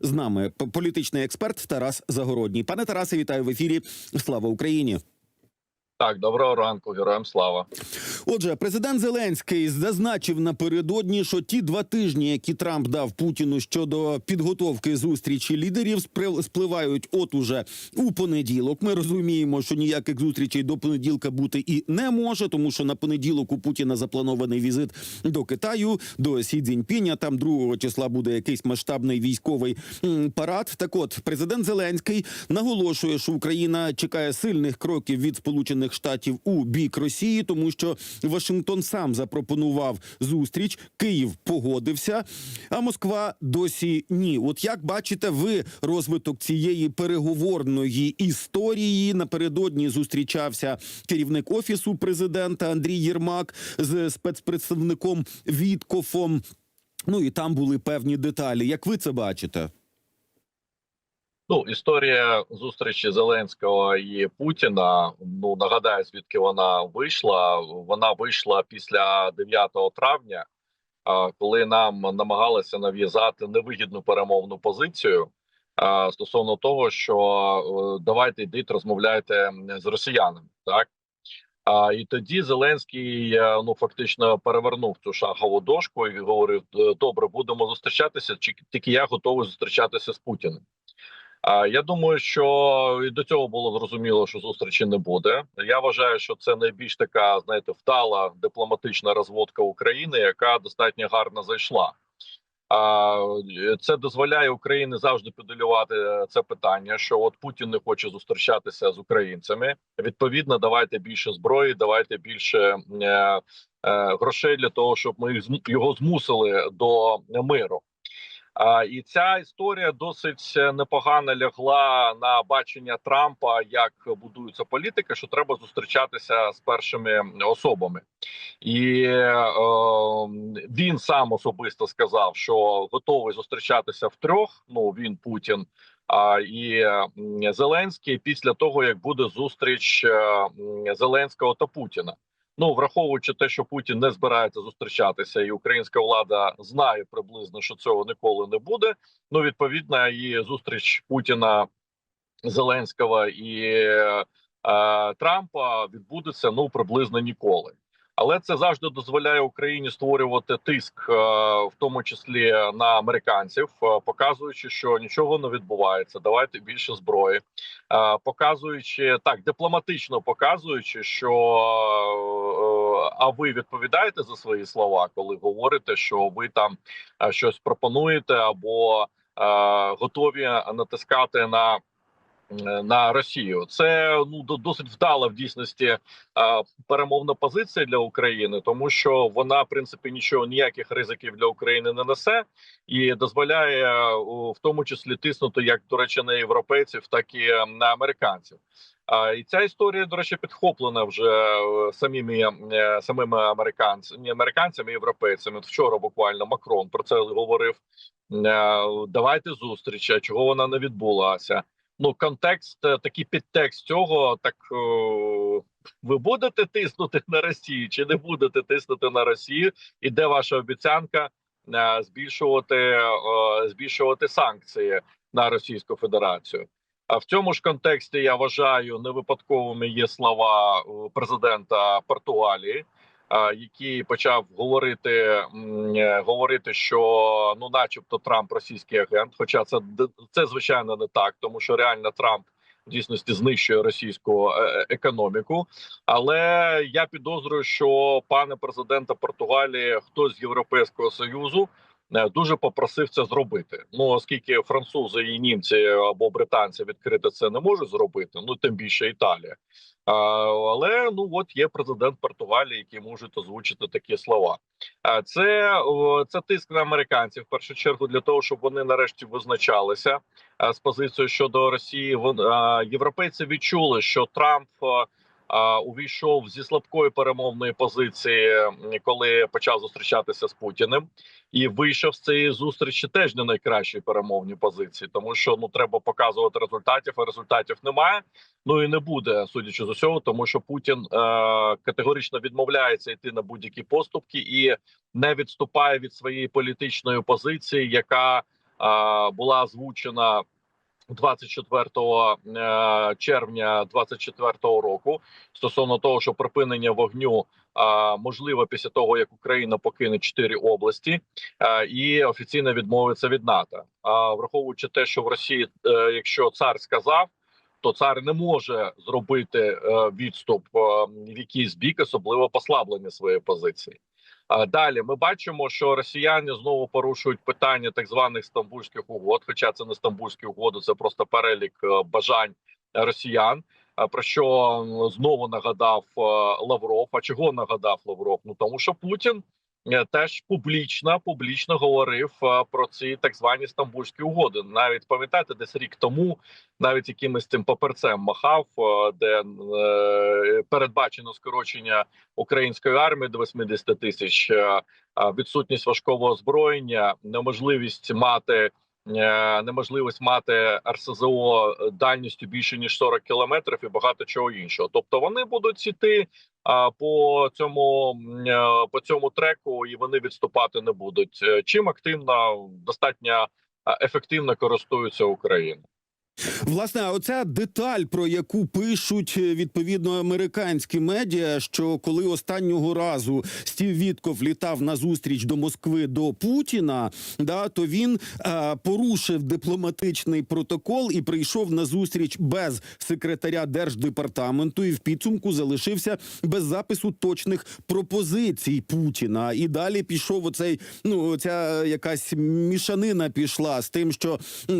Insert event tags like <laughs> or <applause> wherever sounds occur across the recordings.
з нами політичний експерт Тарас Загородній. Пане Тарасе, вітаю в ефірі. Слава Україні. Так, доброго ранку, героям слава. Отже, президент Зеленський зазначив напередодні, що ті два тижні, які Трамп дав Путіну щодо підготовки зустрічі лідерів, спливають от уже у понеділок. Ми розуміємо, що ніяких зустрічей до понеділка бути і не може, тому що на понеділок у Путіна запланований візит до Китаю, до Сі Цзіньпіня. Там 2 числа буде якийсь масштабний військовий парад. Так, от президент Зеленський наголошує, що Україна чекає сильних кроків від Сполучених Штатів у бік Росії, тому що Вашингтон сам запропонував зустріч, Київ погодився, а Москва досі ні. От як бачите ви розвиток цієї переговорної історії? Напередодні зустрічався керівник офісу президента Андрій Єрмак з спецпредставником Віткофом. Ну і там були певні деталі. Як ви це бачите? Ну, історія зустрічі Зеленського і Путіна. Ну нагадаю, звідки вона вийшла. Вона вийшла після 9 травня, коли нам намагалися нав'язати невигідну перемовну позицію стосовно того, що е, давайте йдіть, розмовляйте з росіянами, так. І тоді Зеленський е, ну фактично перевернув цю шахову дошку і говорив: «Е, добре, будемо зустрічатися. чи- Тільки я готовий зустрічатися з Путіним. А я думаю, що і до цього було зрозуміло, що зустрічі не буде. Я вважаю, що це найбільш така, знаєте, вдала дипломатична розводка України, яка достатньо гарно зайшла. А це дозволяє Україні завжди педалювати це питання. Що от Путін не хоче зустрічатися з українцями. Відповідно, давайте більше зброї, давайте більше е, е, грошей для того, щоб ми його змусили до миру. І ця історія досить непогано лягла на бачення Трампа, як будується політика, що треба зустрічатися з першими особами, і е, він сам особисто сказав, що готовий зустрічатися втрьох. Ну він Путін. А і Зеленський після того як буде зустріч е, Зеленського та Путіна. Ну, враховуючи те, що Путін не збирається зустрічатися, і українська влада знає приблизно, що цього ніколи не буде. Ну, відповідно, і зустріч Путіна, Зеленського і е, Трампа відбудеться ну приблизно ніколи. Але це завжди дозволяє Україні створювати тиск, е, в тому числі на американців, е, показуючи, що нічого не відбувається. Давайте більше зброї, е, показуючи так, дипломатично показуючи, що а ви відповідаєте за свої слова, коли говорите, що ви там щось пропонуєте або готові натискати на. На Росію це ну до- досить вдала в дійсності перемовна позиція для України, тому що вона в принципі нічого ніяких ризиків для України не несе і дозволяє е, в тому числі тиснути як до речі на європейців, так і е, на американців. А і ця історія, до речі, підхоплена вже е, самими самими американцями, американцями, європейцями. Вчора буквально Макрон про це говорив. Давайте зустріч, а чого вона не відбулася. Ну, контекст, е, такий підтекст цього, так е, ви будете тиснути на Росію чи не будете тиснути на Росію? І де ваша обіцянка е, збільшувати, збільшувати санкції на Російську Федерацію? А в цьому ж контексті я вважаю не випадковими є слова президента Португалії, який почав говорити, е, говорити, що ну, начебто, Трамп російський агент. Хоча це це звичайно не так, тому що реально Трамп в дійсності знищує російську е, економіку. Але я підозрюю, що пане президента Португалії, хтось з Європейського союзу. Е, Дуже попросив це зробити. Ну оскільки французи і німці або британці відкрито це не можуть зробити, ну тим більше Італія. А, але ну от є президент Португалії, який може озвучити такі слова. А це, це тиск на американців в першу чергу для того, щоб вони нарешті визначалися з позицією щодо Росії. Вон- європейці відчули, що Трамп. Увійшов зі слабкої перемовної позиції, коли почав зустрічатися з Путіним, і вийшов з цієї зустрічі теж не найкращої перемовні позиції, тому що ну треба показувати результатів, а результатів немає. Ну і не буде, судячи з усього, тому що Путін е, категорично відмовляється йти на будь-які поступки і не відступає від своєї політичної позиції, яка була озвучена 24 е, червня 24 року стосовно того, що припинення вогню можливо після того, як Україна покине чотири області і офіційно відмовиться від НАТО. А враховуючи те, що в Росії, е, якщо цар сказав, то цар не може зробити е, відступ е, в якийсь бік, особливо послаблення своєї позиції. Далі ми бачимо, що росіяни знову порушують питання так званих стамбульських угод. Хоча це не стамбульські угоди, це просто перелік е, бажань росіян. Про що знову нагадав е, Лавров. А чого нагадав Лавров? Ну тому що Путін теж публічно публічно говорив е, про ці так звані стамбульські угоди. Навіть пам'ятаєте, десь рік тому навіть якимось цим паперцем махав, е, де е, передбачено скорочення української армії до 80 тисяч, е, відсутність важкого озброєння, неможливість мати. Е, Неможливість мати РСЗО дальністю більше ніж 40 кілометрів і багато чого іншого. Тобто вони будуть іти по цьому е, по цьому треку, і вони відступати не будуть. Е, Чим активно достатньо ефективно користується Україна. Власне, оця деталь, про яку пишуть е, відповідно американські медіа, що коли останнього разу Стів Вітков літав на зустріч до Москви до Путіна, да то він е, порушив дипломатичний протокол і прийшов на зустріч без секретаря держдепартаменту, і в підсумку залишився без запису точних пропозицій Путіна. І далі пішов оцей ну ця якась мішанина пішла з тим, що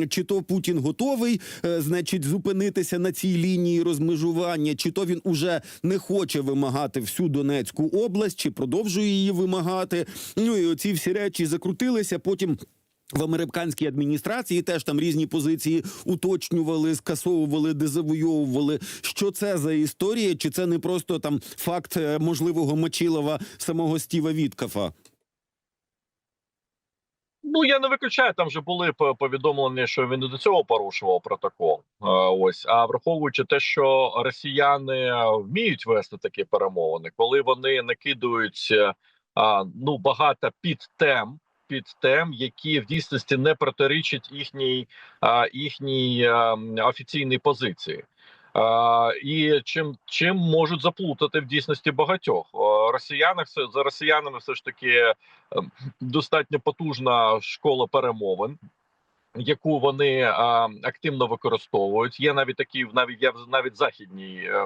чи то Путін готовий, значить, зупинитися на цій лінії розмежування, чи то він уже не хоче вимагати всю Донецьку область, чи продовжує її вимагати. Ну і оці всі речі закрутилися. Потім. В американській адміністрації теж там різні позиції уточнювали, скасовували, дезавойовували. Що це за історія? Чи це не просто там факт е, можливого Мочилова самого Стіва Віткафа? Ну я не виключаю. Там вже були повідомлення, що він і до цього порушував протокол. Е, Ось а враховуючи те, що росіяни вміють вести такі перемовини, коли вони накидують е, ну багато підтем. Під тем, які в дійсності не протирічать їхній їхній а, офіційній позиції. І чим чим можуть заплутати в дійсності багатьох росіянах? все за росіянами, все ж таки ем, достатньо потужна школа перемовин, яку вони а, активно використовують. Є навіть такі, навіть я навіть західній е,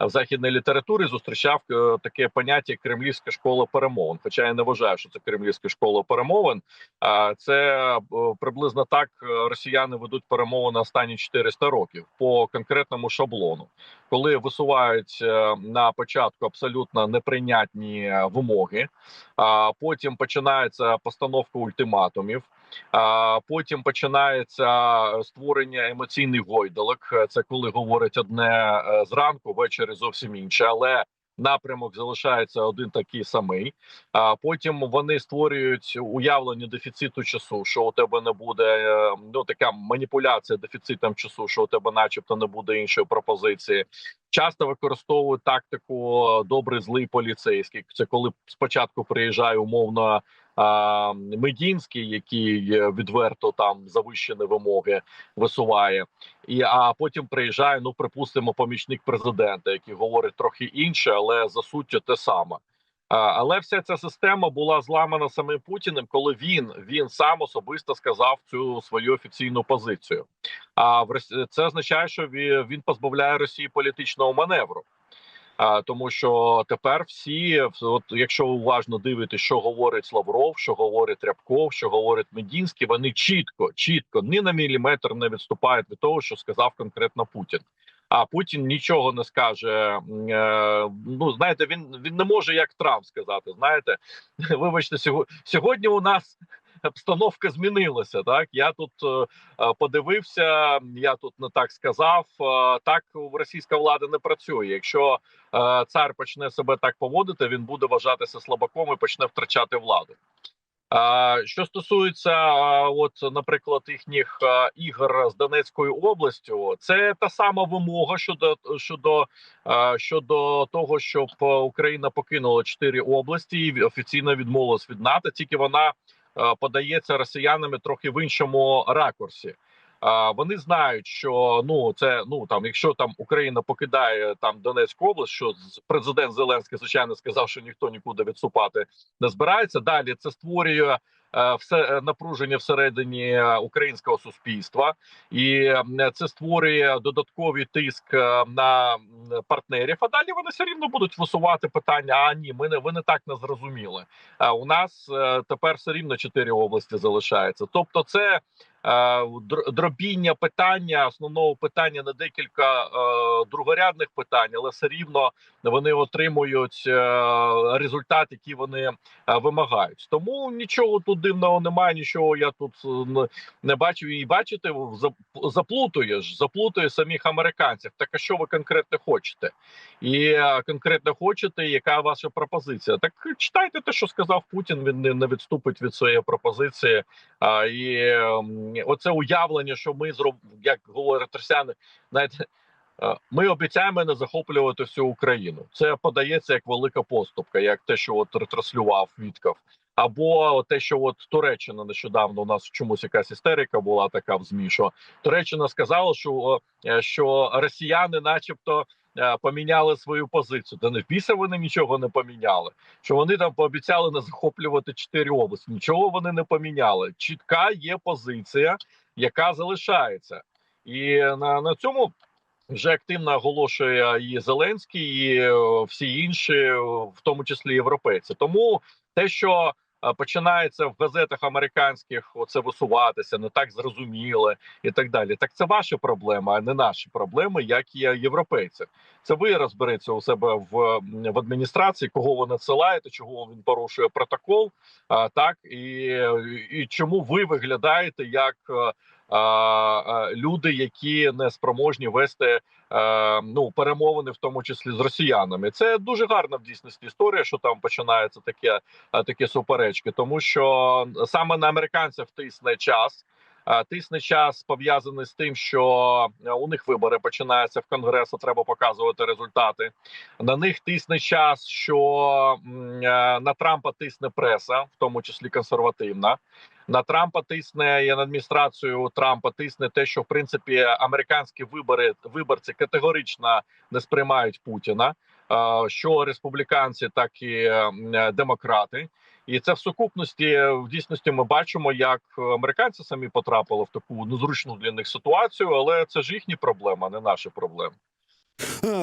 в західній літературі зустрічав е, таке поняття кремлівська школа перемовин. Хоча я не вважаю, що це кремлівська школа перемовин. А це е, приблизно так е, росіяни ведуть перемовини останні 400 років по конкретному шаблону, коли висувають е, на початку абсолютно неприйнятні е, вимоги. А потім починається постановка ультиматумів. А потім починається створення емоційних гойдалок. Це коли говорять одне е, зранку, ввечері зовсім інше, але напрямок залишається один такий самий. А потім вони створюють уявлення дефіциту часу, що у тебе не буде е, ну така маніпуляція дефіцитом часу, що у тебе, начебто, не буде іншої пропозиції. Часто використовують тактику добрий злий поліцейський. Це коли спочатку приїжджає умовно Медінський, який е, відверто там завищені вимоги висуває, і а потім приїжджає. Ну припустимо, помічник президента, який говорить трохи інше, але за суттю те саме. Але вся ця система була зламана самим Путіним, коли він він сам особисто сказав цю свою офіційну позицію. А це означає, що він позбавляє Росії політичного маневру. Тому що тепер всі, от якщо ви уважно дивитесь, що говорить Лавров, що говорить Рябков, що говорить Медінський, вони чітко, чітко ні на міліметр не відступають від того, що сказав конкретно Путін. А Путін нічого не скаже. Е, ну знаєте, він він не може як Трамп сказати. Знаєте, <laughs> вибачте, сього- сьогодні у нас обстановка змінилася. Так я тут е, е, подивився, я тут не так сказав. Е, Так російська влада не працює. Якщо цар почне себе так поводити, він буде вважатися слабаком і почне втрачати владу. Що стосується, от, наприклад, їхніх ігор з Донецькою областю, це та сама вимога щодо щодо, щодо того, щоб Україна покинула чотири області і офіційно відмовилась від НАТО. Тільки вона подається росіянами трохи в іншому ракурсі. Вони знають, що ну це ну там, якщо там Україна покидає там Донецьку область, що президент Зеленський звичайно сказав, що ніхто нікуди відступати не збирається. Далі це створює е, все е, напруження всередині е, українського суспільства, і е, це створює додатковий тиск е, на партнерів. А далі вони все рівно будуть висувати питання. А ні, ми не ви не так не зрозуміли. А у нас е, тепер все рівно чотири області залишається. Тобто, це е, дробіння питання, основного питання на декілька е, другорядних питань, але все рівно вони отримують е, результат, який вони е, вимагають. Тому нічого тут дивного немає, нічого я тут е, не- бачу. І бачите, зап- заплутуєш, заплутує самих американців. Так а що ви конкретно хочете? І е, конкретно хочете, яка ваша пропозиція? Так читайте те, що сказав Путін. Він не, відступить від своєї пропозиції. І оце уявлення, що ми зроб, як говорять росіяни, знаєте. е, Ми обіцяємо не захоплювати всю Україну. Це подається як велика поступка, як те, що от ретранслював Вітков. Або те, що от Туреччина нещодавно у нас чомусь якась істерика була така в змі, що Туреччина сказала, що, е, що росіяни, начебто, поміняли свою позицію. Та не біса вони нічого не поміняли. Що вони там пообіцяли не захоплювати чотири області. Нічого вони не поміняли. Чітка є позиція, яка залишається, і на, на цьому. Вже активно оголошує і Зеленський, і е, всі інші, е, в тому числі європейці. Тому те, що е, починається в газетах американських, оце висуватися, не так зрозуміло і так далі. Так це ваша проблема, а не наші проблеми, як є європейців. Це ви розбереться у себе в, в адміністрації, кого ви надсилаєте, чого він порушує протокол, а, так і, і чому ви виглядаєте як. Люди, які не спроможні вести е, ну перемовини, в тому числі з росіянами. Це дуже гарна в дійсності історія, що там починається таке е, такі суперечки, тому що саме на американців тисне час. Тисне час пов'язаний з тим, що е, у них вибори починаються в конгресу. Треба показувати результати. На них тисне час, що е, на Трампа тисне преса, в тому числі консервативна. На Трампа тисне і на адміністрацію Трампа тисне те, що в принципі американські вибори виборці категорично не сприймають Путіна. Що республіканці, так і е, демократи, і це в сукупності е, в дійсності ми бачимо, як американці самі потрапили в таку незручну для них ситуацію, але це ж їхні проблеми, а не наші проблеми.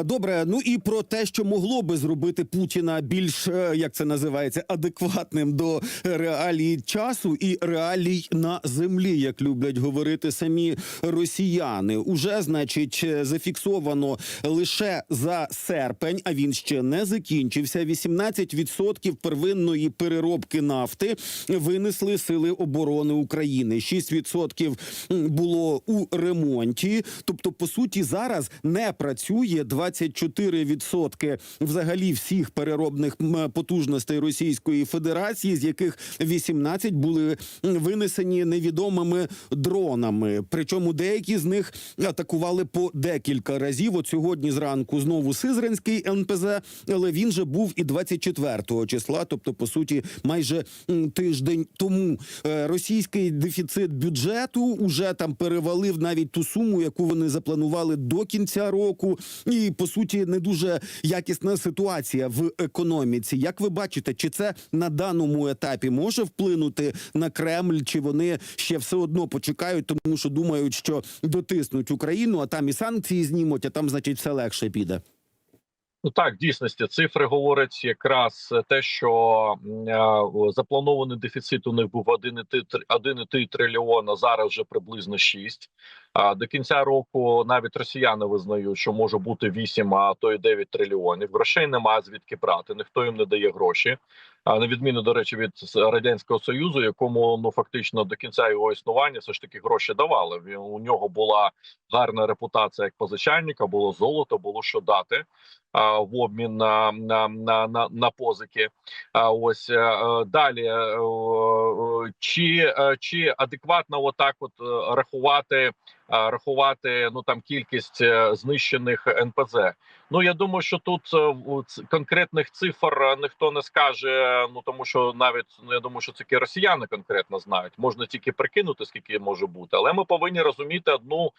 Добре, ну і про те, що могло би зробити Путіна більш е, як це називається адекватним до реалій часу і реалій на землі, як люблять говорити самі росіяни. Уже значить зафіксовано лише за серпень, а він ще не закінчився. 18% первинної переробки нафти винесли сили оборони України. 6% було у ремонті. Тобто, по суті, зараз не працює 24% взагалі всіх переробних потужностей Російської Федерації, з яких 18 були винесені невідомими дронами. Причому деякі з них атакували по декілька разів. От сьогодні зранку знову Сизранський НПЗ, але він же був і 24 числа, тобто, по суті, майже тиждень тому. Е, Російський дефіцит бюджету уже там перевалив навіть ту суму, яку вони запланували до кінця року. І по суті не дуже якісна ситуація в економіці. Як ви бачите, чи це на даному етапі може вплинути на Кремль, чи вони ще все одно почекають, тому що думають, що дотиснуть Україну, а там і санкції знімуть, а там, значить, все легше піде. Ну так, дійсності цифри говорять якраз те, що е, запланований дефіцит у них був 1,3 трильйона, зараз вже приблизно 6. А до кінця року навіть росіяни визнають, що може бути 8, а то й 9 трильйонів. Грошей немає звідки брати, ніхто їм не дає гроші. А на відміну до речі від радянського союзу, якому ну фактично до кінця його існування все ж таки гроші давали. Він у нього була гарна репутація як позичальника, було золото, було що дати а, в обмін на, на, на, на, на позики. А ось е, е, далі е, е, чи, е, чи адекватно отак, от рахувати а, рахувати ну там кількість е, знищених НПЗ. Ну я думаю, що тут е, конкретних цифр е, ніхто не скаже. Ну тому що навіть ну я думаю, що це росіяни конкретно знають. Можна тільки прикинути, скільки може бути, але ми повинні розуміти одну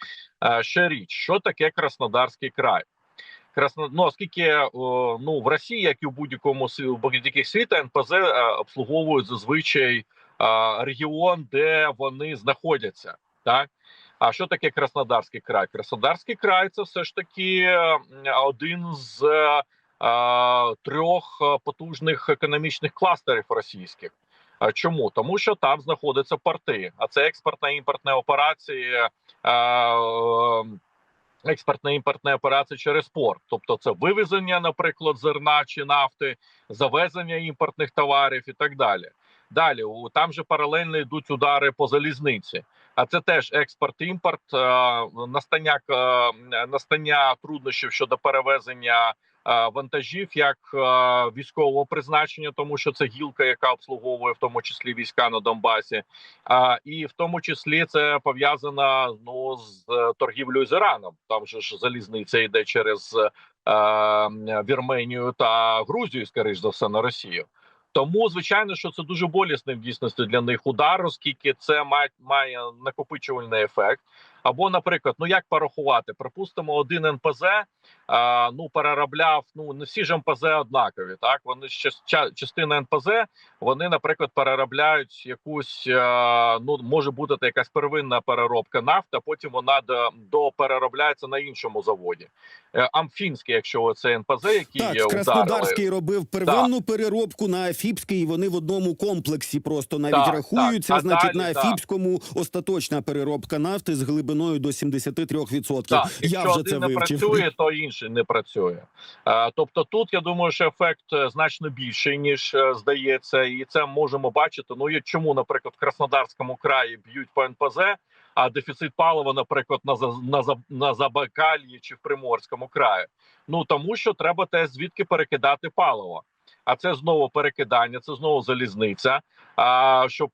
ще річ: що таке Краснодарський край. Красно, ну, оскільки ну в Росії, як і в будь-якому будь-яких світу, НПЗ обслуговують зазвичай регіон, де вони знаходяться. Так а що таке Краснодарський край? Краснодарський край це все ж таки один з е, е, трьох потужних економічних кластерів російських. Чому? Тому що там знаходяться порти, а це експортно-імпортні операції. е, е, Експортно-імпортні через порт, тобто це вивезення, наприклад, зерна чи нафти, завезення імпортних товарів і так далі. Далі у- там же паралельно йдуть удари по залізниці. А це теж експорт-імпорт, е, настання е, настання труднощів щодо перевезення е, вантажів як військового призначення, тому що це гілка, яка обслуговує в тому числі війська на Донбасі, і в тому числі це пов'язано ну з торгівлею з Іраном. Там же ж залізниця йде через Вірменію та Грузію, скоріш за все, на Росію. Тому звичайно, що це дуже болісний в дійсності для них удар, оскільки це має, має накопичувальний ефект. Або, наприклад, ну як порахувати? Припустимо, один НПЗ ну переробляв. Ну не всі ж НПЗ однакові. Так вони ще частина НПЗ. Вони, наприклад, переробляють якусь е, ну може бути якась первинна переробка нафти, а потім вона до, до переробляється на іншому заводі. Е, Амфінський, якщо це НПЗ, який Так, ударили. Краснодарський робив первинну переробку на Афіпський, і вони в одному комплексі просто навіть Так, рахуються. так. Значить, далі, на так. Остаточна переробка нафти з глибиною до 73%. Так, Я вже один це не вивчив. працює, то інший не працює. Тобто, тут я думаю, що ефект е, значно більший ніж е, здається, і це можемо бачити. Ну і чому, наприклад, в Краснодарському краї б'ють по НПЗ, а дефіцит палива, наприклад, на на, на Забайкальї чи в Приморському краї. Ну тому що треба те звідки перекидати паливо. А це знову перекидання, це знову залізниця. А щоб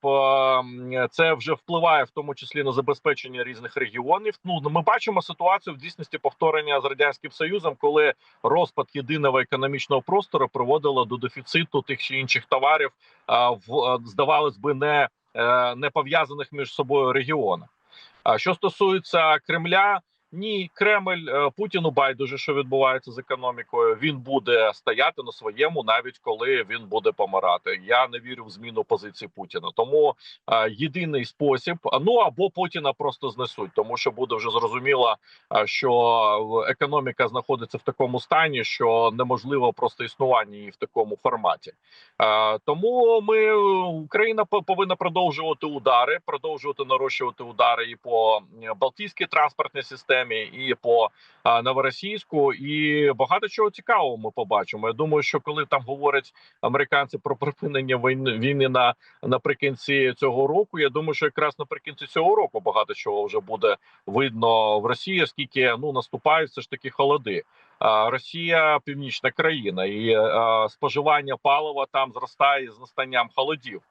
це вже впливає в тому числі на забезпечення різних регіонів. Ну ми бачимо ситуацію в дійсності повторення з радянським союзом, коли розпад єдиного економічного простору приводило до дефіциту тих чи інших товарів, в здавалось би, не, е, не пов'язаних між собою регіонах. А що стосується Кремля, ні, Кремль е, Путіну байдуже, що відбувається з економікою. Він буде стояти на своєму, навіть коли він буде помирати. Я не вірю в зміну позиції Путіна. Тому е, єдиний спосіб, ну або Путіна просто знесуть, тому що буде вже зрозуміло, е, що економіка знаходиться в такому стані, що неможливо просто існування її в такому форматі. Е, Тому ми Україна по- повинна продовжувати удари, продовжувати нарощувати удари і по е, Балтійській транспортній системі, і по новоросійську. І багато чого цікавого ми побачимо. Я думаю, що коли там говорять американці про припинення війни на наприкінці цього року, я думаю, що якраз наприкінці цього року багато чого вже буде видно в Росії, оскільки ну наступають все ж таки холоди. Росія північна країна, і споживання палива там зростає з настанням холодів.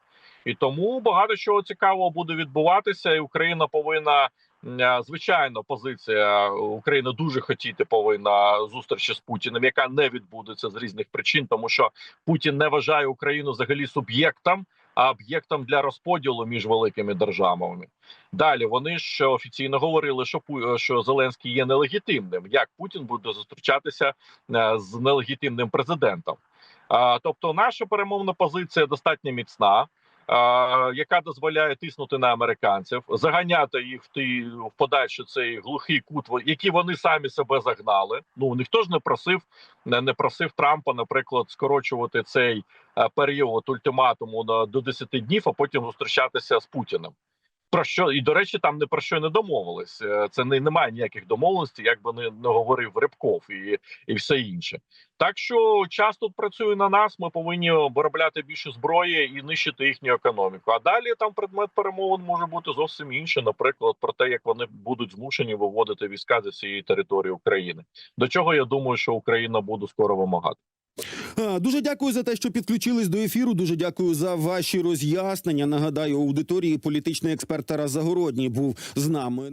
І тому багато чого цікавого буде відбуватися, і Україна повинна звичайно, позиція України дуже хотіти повинна зустрічі з Путіним, яка не відбудеться з різних причин, тому що Путін не вважає Україну взагалі суб'єктом, а об'єктом для розподілу між великими державами. Далі вони ж офіційно говорили, що що Зеленський є нелегітимним. Як Путін буде зустрічатися е, з нелегітимним президентом? Тобто, наша перемовна позиція достатньо міцна. Яка дозволяє тиснути на американців, заганяти їх в ті в подальший цей глухий кут, які вони самі себе загнали. Ну ніхто ж не просив, не, не просив Трампа, наприклад, скорочувати цей е, період ультиматуму на до 10 днів, а потім зустрічатися з Путіним. Про що і до речі, там не про що не домовились. Е, Це не немає ніяких домовленостей, як би не, не говорив Рибков і, і все інше. Так що час тут працює на нас. Ми повинні виробляти більше зброї і нищити їхню економіку. А далі там предмет перемовин може бути зовсім інший, наприклад, про те, як вони будуть змушені виводити війська зі всієї території України. До чого я думаю, що Україна буде скоро вимагати. Дуже дякую за те, що підключились до ефіру. Дуже дякую за ваші роз'яснення. Нагадаю, аудиторії політичний експерт Тарас Загородній був з нами.